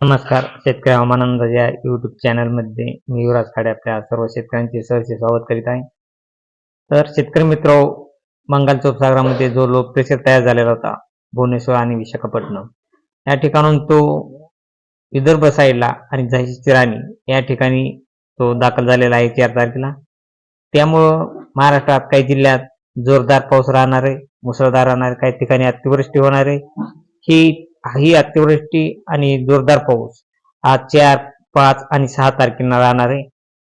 नमस्कार शेतकरी हवामानंद या युट्यूब चॅनलमध्ये मी युवराज खाडे आपल्या सर्व शेतकऱ्यांचे सहर्ष स्वागत करीत आहे. तर शेतकरी मित्र बंगालच्या उपसागरामध्ये जो लो प्रेशर तयार झालेला होता भुवनेश्वर आणि विशाखापट्टणम या ठिकाणून तो विदर्भ साईडला आणि झाशीची राणी या ठिकाणी तो दाखल झालेला आहे चार तारखेला. त्यामुळं महाराष्ट्रात काही जिल्ह्यात जोरदार पाऊस राहणार आहे मुसळधार राहणार आहे, काही ठिकाणी अतिवृष्टी होणार आहे. ही ही अतिवृष्टी आणि जोरदार पाऊस. हा चार पाच आणि सहा तारखेला राहणार आहे.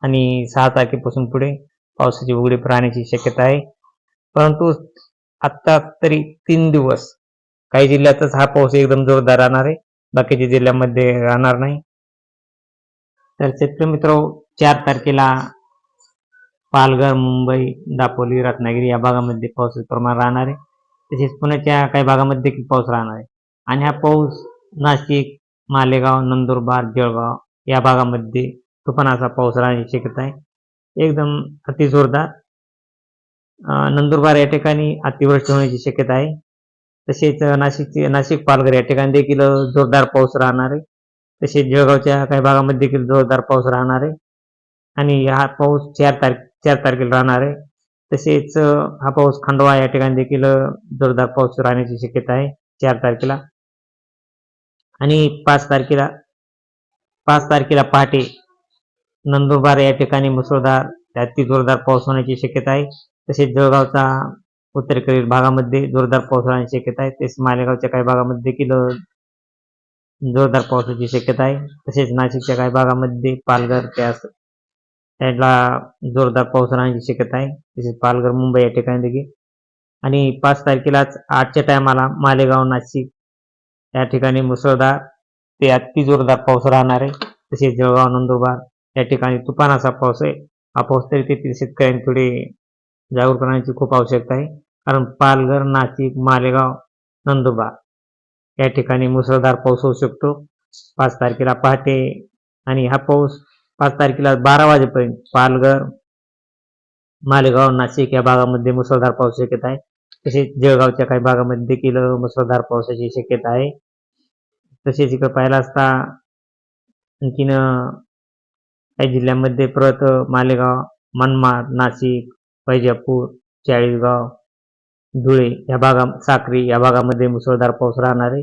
आणि सहा तारखेपासून पुढे पावसाची उघडीप राहण्याची शक्यता आहे. परंतु आता तरी तीन दिवस काही जिल्ह्यातच हा पाऊस एकदम जोरदार राहणार आहे. बाकीच्या जिल्ह्यामध्ये राहणार नाही. तर शेतकरी मित्र चार तारखेला पालघर मुंबई दापोली रत्नागिरी या भागामध्ये पावसाचे प्रमाण राहणार आहे. तसेच पुण्याच्या काही भागामध्ये देखील पाऊस राहणार आहे. आणि हा पाऊस नाशिक मालेगाव नंदुरबार जळगाव या भागामध्ये तुफानाचा पाऊस राहण्याची शक्यता आहे. एकदम अति जोरदार. नंदुरबार या ठिकाणी अतिवृष्टी होण्याची शक्यता आहे. तसेच नाशिकचे नाशिक पालघर या ठिकाणी देखील जोरदार पाऊस राहणार आहे. तसेच जळगावच्या काही भागामध्ये देखील जोरदार पाऊस राहणार आहे. आणि हा पाऊस चार तारखे चार तारखेला राहणार आहे. तसेच हा पाऊस खंडवा या ठिकाणी देखील जोरदार पाऊस राहण्याची शक्यता आहे. चार तारखेला. आणि पाच तारखेला पाच तारखेला पहाटे नंदुरबार या ठिकाणी मुसळधार त्यात जोरदार पाऊस होण्याची शक्यता आहे. तसेच जळगावचा उत्तरेकडील भागामध्ये जोरदार पाऊस राहण्याची शक्यता आहे. तसेच मालेगावच्या काही भागामध्ये देखील जोरदार पावसाची शक्यता आहे. तसेच नाशिकच्या काही भागामध्ये पालघर त्या साईडला जोरदार पाऊस राहण्याची शक्यता आहे. तसेच पालघर मुंबई या ठिकाणी देखील. आणि पाच तारखेलाच आठच्या टायमाला मालेगाव नाशिक या ठिकाणी मुसळधार ते अति जोरदार पाऊस राहणार आहे. तसेच जळगाव नंदुरबार या ठिकाणी तुफानाचा पाऊस आहे. हा पाऊस तरी तेथील शेतकऱ्यांकडे जागरूक राहण्याची खूप आवश्यकता आहे. कारण पालघर नाशिक मालेगाव नंदुरबार या ठिकाणी मुसळधार पाऊस होऊ शकतो. पाच तारखेला पहाटे आणि हा पाऊस पाच तारखेला बारा वाजेपर्यंत पालघर मालेगाव नाशिक या भागामध्ये मुसळधार पाऊस शक्यता आहे. तसेच जळगावच्या काही भागामध्ये देखील मुसळधार पावसाची शक्यता आहे. तसेच इकडं पाहिला असता आणखीन काही जिल्ह्यांमध्ये परत मालेगाव मनमाड नाशिक वैजापूर चाळीसगाव धुळे या भागा साक्री या भागामध्ये मुसळधार पाऊस राहणार आहे.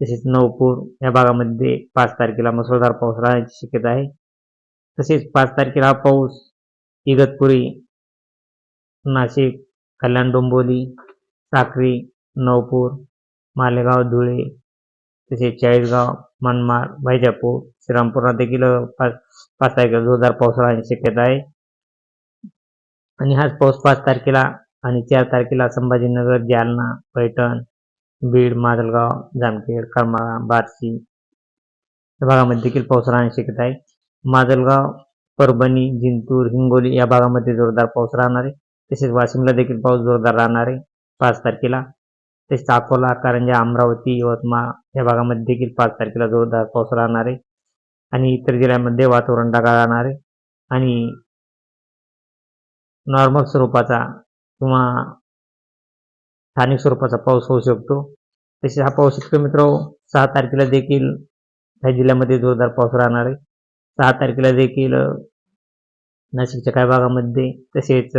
तसेच नवपूर या भागामध्ये पाच तारखेला मुसळधार पाऊस राहण्याची शक्यता आहे. तसेच पाच तारखेला हा पाऊस इगतपुरी नाशिक कल्याण डोंबोली साक्री नवपूर मालेगाव धुळे तसेच चाळीसगाव मनमाड वैजापूर श्रीरामपूरला देखील पाच पाच तारखेला जोरदार पाऊस राहण्याची शक्यता आहे. आणि हाच पाऊस पाच तारखेला आणि चार तारखेला संभाजीनगर जालना पैठण बीड माजलगाव जामखेड करमाळा बार्शी या भागामध्ये देखील पाऊस राहण्याची शक्यता आहे. माजलगाव परभणी जिंतूर हिंगोली या भागामध्ये जोरदार पाऊस राहणार आहे. तसेच वाशिमला देखील पाऊस जोरदार राहणार आहे. पाच तारखेला तसेच अकोला कारंजा अमरावती यवतमाळ या भागामध्ये देखील पाच तारखेला जोरदार पाऊस राहणार आहे आणि इतर जिल्ह्यांमध्ये वातावरण ढगाळ राहणार आहे आणि नॉर्मल स्वरूपाचा किंवा स्थानिक स्वरूपाचा पाऊस होऊ शकतो. तसेच हा पाऊस शेतकरी मित्र सहा तारखेला देखील ह्या जिल्ह्यामध्ये जोरदार पाऊस राहणार. आहे सहा तारखेला देखील नाशिकच्या काही भागामध्ये तसेच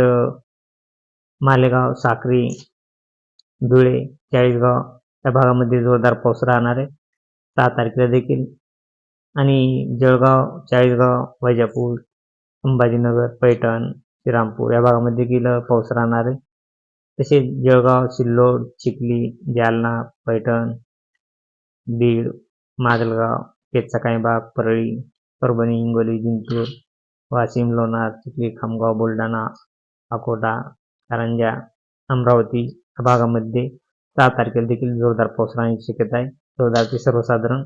मालेगाव साक्री धुळे चाळीसगाव या भागामध्ये जोरदार पाऊस राहणार आहे. सहा तारखेला देखील. आणि जळगाव चाळीसगाव वैजापूर संभाजीनगर पैठण श्रीरामपूर या भागामध्ये देखील पाऊस राहणार आहे. तसेच जळगाव सिल्लोड चिखली जालना पैठण बीड माजलगाव पेठचा काही भाग परळी परभणी हिंगोली जिंतूर वाशिम लोणार चिखली खामगाव बुलढाणा अकोटा कारंजा अमरावती या भागामध्ये सहा तारखेला देखील जोरदार पाऊस राहण्याची शक्यता आहे. जोरदार ते सर्वसाधारण.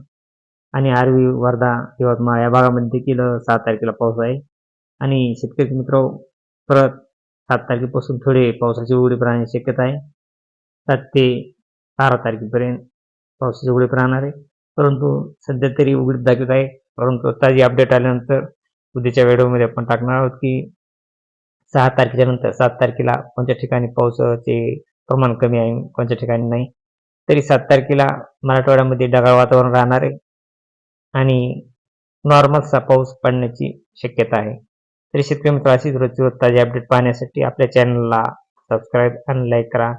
आणि आर्वी वर्धा यवतमाळ या भागामध्ये देखील सहा तारखेला पाऊस आहे. आणि शेतकरी मित्र परत सात तारखेपासून थोडे पावसाची उघडीप राहण्याची शक्यता आहे. सात ते बारा तारखेपर्यंत पावसाची उघडीप राहणार आहे. परंतु सध्या तरी उघडीप दाखवत आहे. परंतु ताजी अपडेट आल्यानंतर उद्याच्या व्हिडिओमध्ये आपण टाकणार आहोत की सहा तारखेच्या नंतर सात तारखेला कोणत्या ठिकाणी पावसाचे प्रमाण कमी आहे कोणत्या ठिकाणी नाही. तरी सात तारखेला मराठवाड्यामध्ये ढगाळ वातावरण राहणार आहे आणि नॉर्मलचा पाऊस पडण्याची शक्यता आहे. तरी शेतकरी मित्र अशीच रोजची रोज ताजी अपडेट पाहण्यासाठी आपल्या चॅनलला सबस्क्राईब आणि लाईक करा.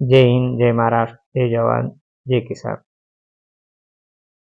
जय हिंद जय महाराष्ट्र जय जवान जय किसान.